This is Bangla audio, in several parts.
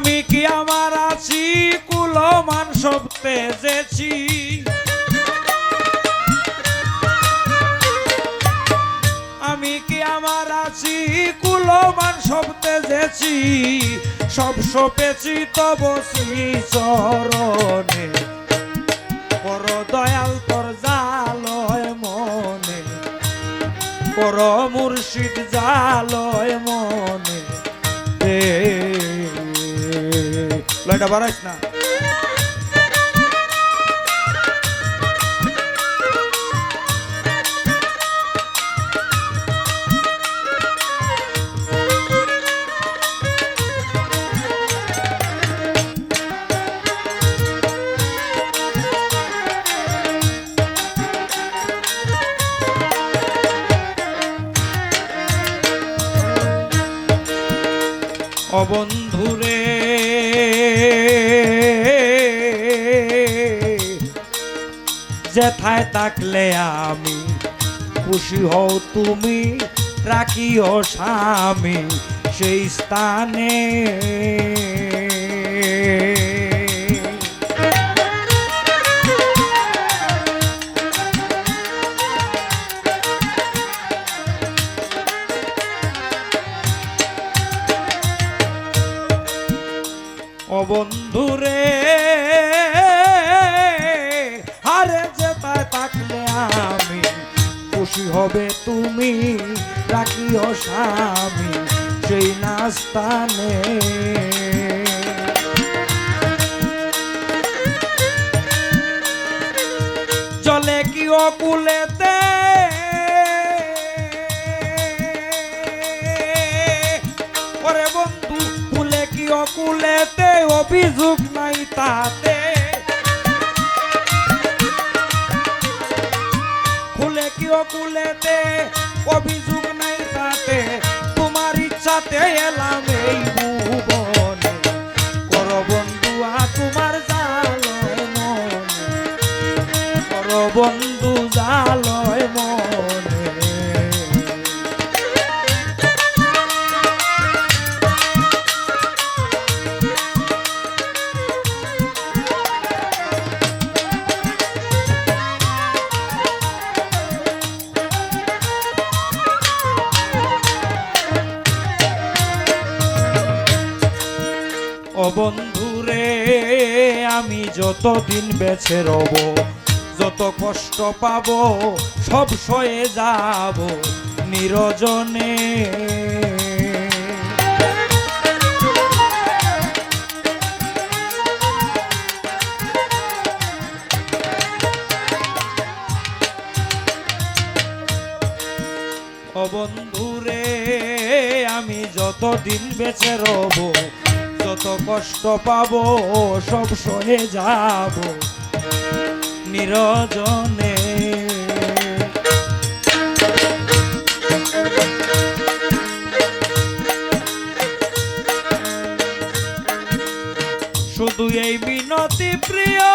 আমি কি আমার আছি? কুলমান সব তেজেছি আমি কি আমার আছি? কুলমান সব তেজেছি সব সপেছি তব শ্রী চরণে। পর দয়াল তোর জালয় মনে। পর মুর্শিদ জালয় মনে। লয়টা বাড়াইস না। অবন্ধুরে যেথায় থাকলে আমি খুশি হও তুমি রাখিও স্বামী সেই স্থানে। বন্ধুরে হবে তুমি? রাখিও স্বামী সেই নাস্তানে। চলে কি অকুলেতে? ওরে বন্ধু ফুলে কি অকুলেতে? অভিযোগ নাই তাতে। খুলে কুলেতে অভিযোগ নাই তাতে। তোমার ইচ্ছাতে এলাম এই ভুবনে। কর বন্ধু, আ তোমার জাল কর বন্ধু জালয় ও বন্ধুরে, আমি যতদিন বেছে রব, যত কষ্ট পাব, সব সয়ে যাব নিরজনে। ও বন্ধুরে, আমি যতদিন বেঁচে রব যত কষ্ট পাব সব সহে যাব নিরজনে। শুধু এই বিনতি প্রিয়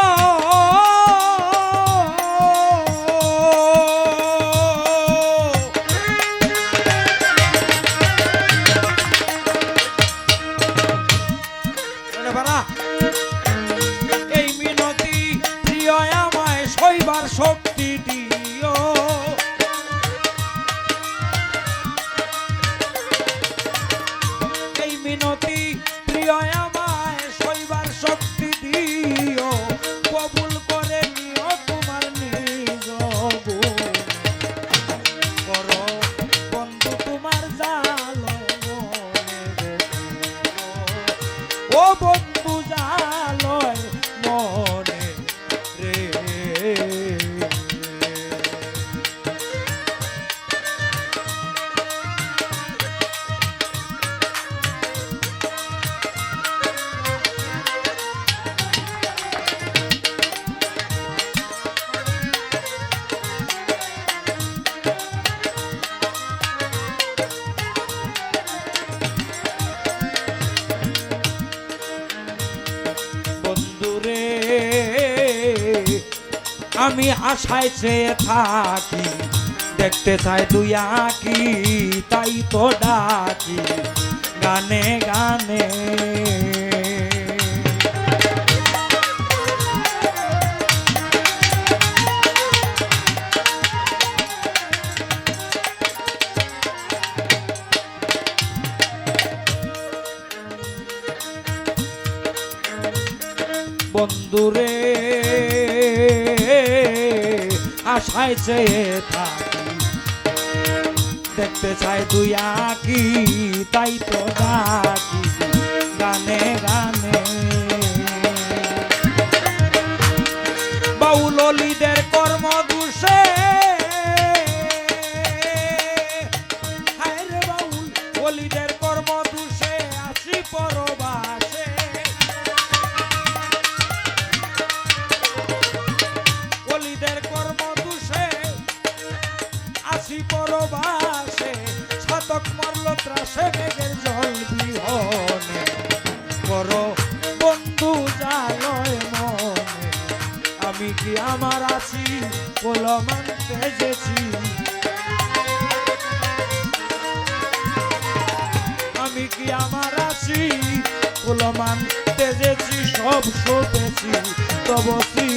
ও বন্ধু আমি আশায় চেয়ে থাকি। দেখতে চাই তুই আঁকি তাই তো ডাকি গানে গানে। বন্ধুরে আশায় থাকি। দেখতে চাই তুই আকি, তাই তো ডাকি। গানে গানে। বাউল অলিদের কর্ম দোষে বাউল অলিদের কর্ম দোষে আসি পরবাসে। ত্রাসে মেঘের জল বিহনে। করো বন্ধু জালয় মনে। আমি কি আমার আছি কলমান তেজেছি আমি কি আমার আছি কলমান তেজেছি সব শোধেছি তব শ্রী